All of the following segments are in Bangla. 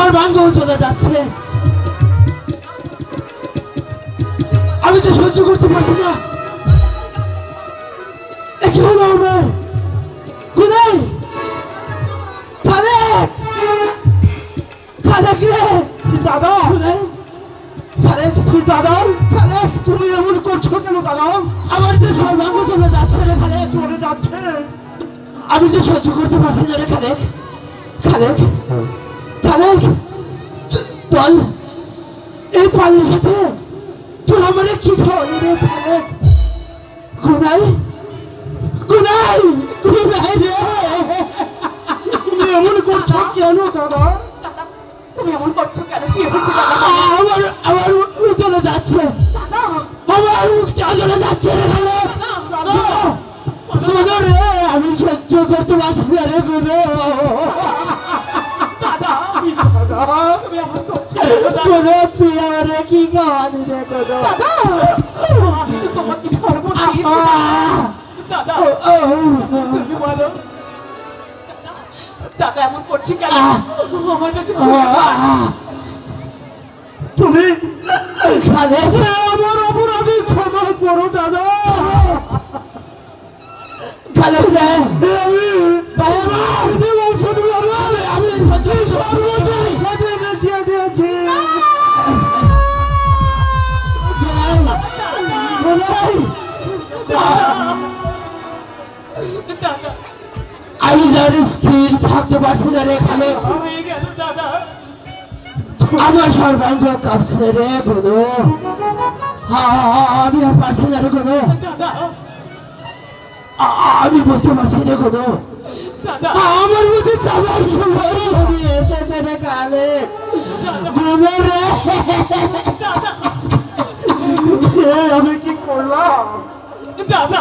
সর্বাঙ্গ চলে যাচ্ছে। আমি যে সহ্য করতে পারছি না। আমার? দাদা। তুমি করছ কেন আমার চলে যাচ্ছে যাচ্ছে। আমি যে সহ্য করতে পারছি না রে খালেক খালেক খালেক বল এই পালের সাথে তোর আমার কি খাওয়ালি রে খালেক কোনাই কোনাই কোনাই রে? তুমি এমন করছ কেন দাদা? তুমি এমন করছ কেন? কি হয়েছে দাদা? আমার আমার মুখ চলে যাচ্ছে। দাদা! আমার মুখ চলে যাচ্ছে রে দাদা! রে? আমি সহ্য করতে পারছি না রে কোনো কোনো তুই কি খাওয়ালি রে কোনো দাদা তোমার কি সর্বনাশ আহ! দাদা তুমি বলো দাদা এমন করছি কেন আমার কাছে তুমি আমার অপরাধী ক্ষমা করো দাদা খালে বাবা আমি স্থির থাকতে পারছি না রে আমার সর্বাঙ্গ কাঁপছে রে গুরু। আমি আর পারছি না রে গুরু। আমি বুঝতে পারছি রে গুরু। আমার মধ্যে যাবার সময় এসেছে রে কালে। গুরু আমি কি করলাম? দাদা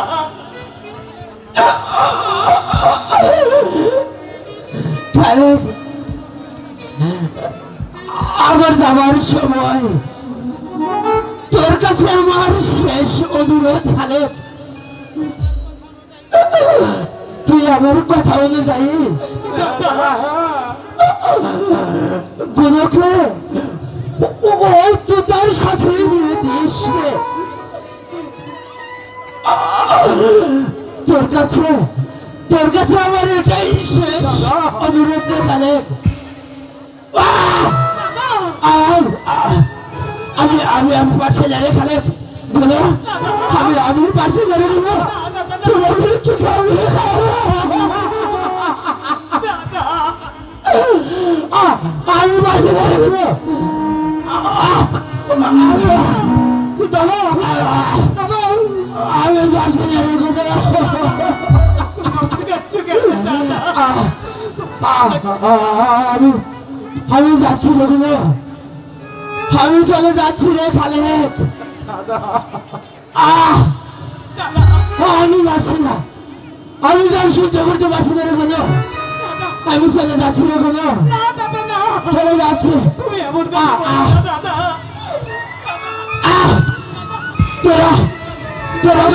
আমার যাবার সময় তোর কাছে আমার শেষ অনুরোধ খালে তুই আমার কথা অনুযায়ী গুরুকে ওই সাথে মিলে রে। তোর কাছে তোর কাছে আমার এটাই শেষ অনুরোধ কালে আমি আমি আমি পারছি না খালে বলো, আমি আমি না রে বলো। তোমার কি খাবে আমি না রে বলো। আমি পারছি না বলো। আমি আমি যাচ্ছি রে আমি চলে যাচ্ছি রে দাদা আমি পারছি না। আমি যাই সহ্য করতে পারছি না রে গুলো আমি চলে যাচ্ছি রে না চলে যাচ্ছি। বলো তোরা তোরা।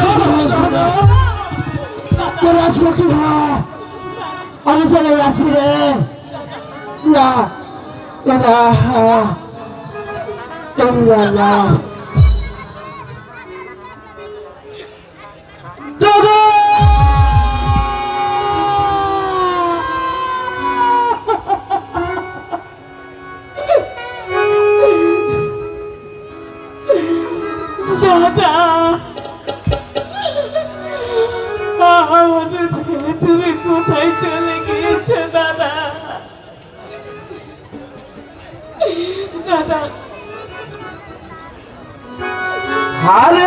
তোরা সুখী হ। আমি চলে যাচ্ছি রে। না দাদা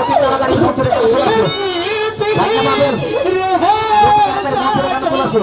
অতি তাড়াতাড়ি মন্ত্রের কাছে চলে আসো। ভাগ্য পাবেন। অতি তাড়াতাড়ি মন্ত্রের কাছে চলে আসো।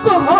দুঃখ হয়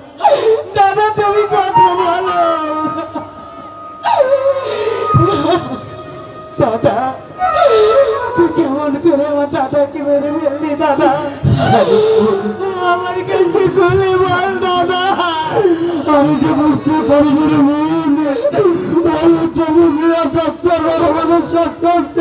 দাদাকে মেরে দাদা আমার কাছে খুলে বল, দাদা। আমি যে বুঝতে পারি মন তুমি চক্কর